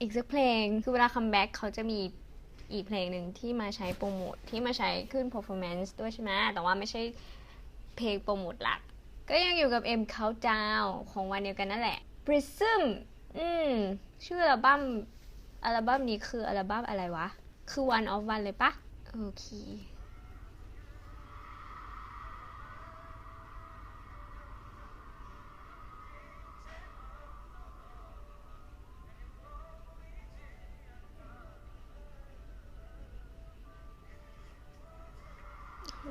อีกสักเพลงคือเวลาคัมแบ็กเขาจะมีอีกเพลงหนึ่งที่มาใช้โปรโมทที่มาใช้ขึ้น performance ด้วยใช่ไหมแต่ว่าไม่ใช่เพลงโปรโมทหลัก ก็ยังอยู่กับ M Countdown ของวันเดียวกันนั่นแหละ Prism อืม ชื่ออัลบั้มอัลบั้มนี้คืออัลบั้มอะไรวะ คือ One of One เลยปะโอเค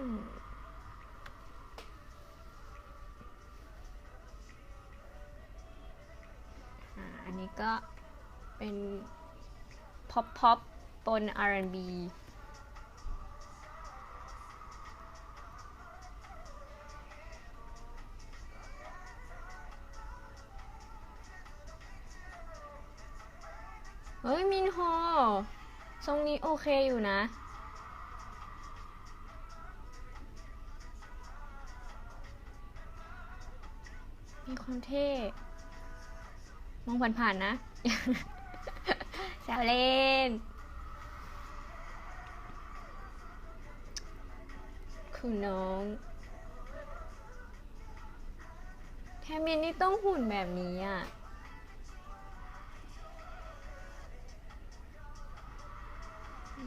อันนี้ก็เป็นพ็อปพ็อปปน R&B เฮ้ยมินโฮทรงนี้โอเคอยู่นะ มีความเท่ มองผ่านๆนะ แซวเล่น คุณน้อง แทมินนี่ต้องหุ่นแบบนี้อะ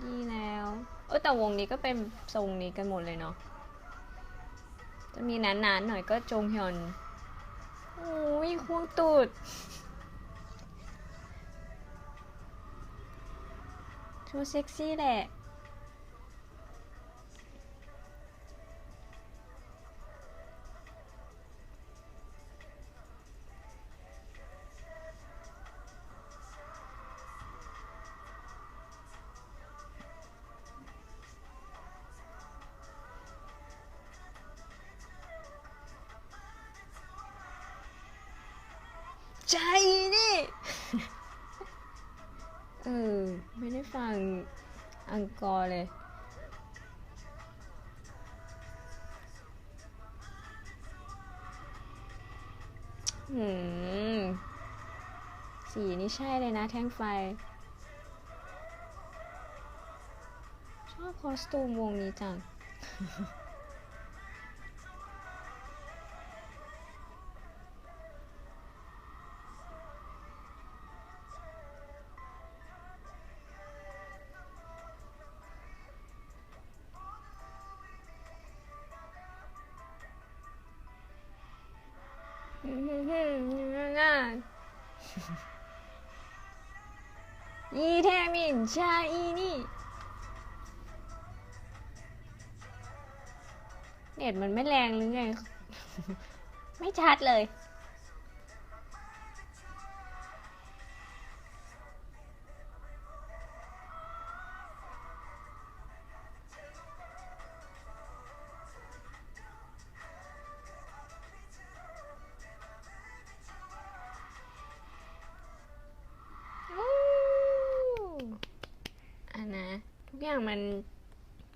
ดีแล้ว เออแต่วงนี้ก็เป็นทรงนี้กันหมดเลยเนาะ จะมีนานๆหน่อยก็จงฮยอน โอ้ยควงตูดชูเซ็กซี่แหละ ใจนี่ เออ ไม่ได้ฟังอังกอร์เลย หืม สีนี่ใช่เลยนะแท่งไฟ ชอบคอสตูมวงนี้จัง อีแทมินชาอีนี่ เน็ตมันไม่แรงหรือไง ไม่ชัดเลย กอย่างมัน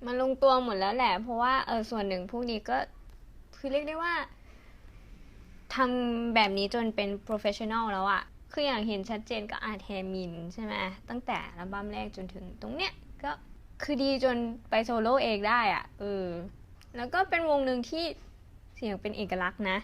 มันลงตัวหมดแล้วแหละ เพราะว่าเออส่วนหนึ่งพวกนี้ก็คือเรียกได้ว่าทำแบบนี้จนเป็น professional แล้วอะคืออย่างเห็นชัดเจนก็อาเทมินใช่ไหมตั้งแต่อัลบั้มแรกจนถึงตรงเนี้ยก็คือดีจนไปโซโล่เองได้อะเออแล้วก็เป็นวงหนึ่งที่เสียงเป็นเอกลักษณ์นะ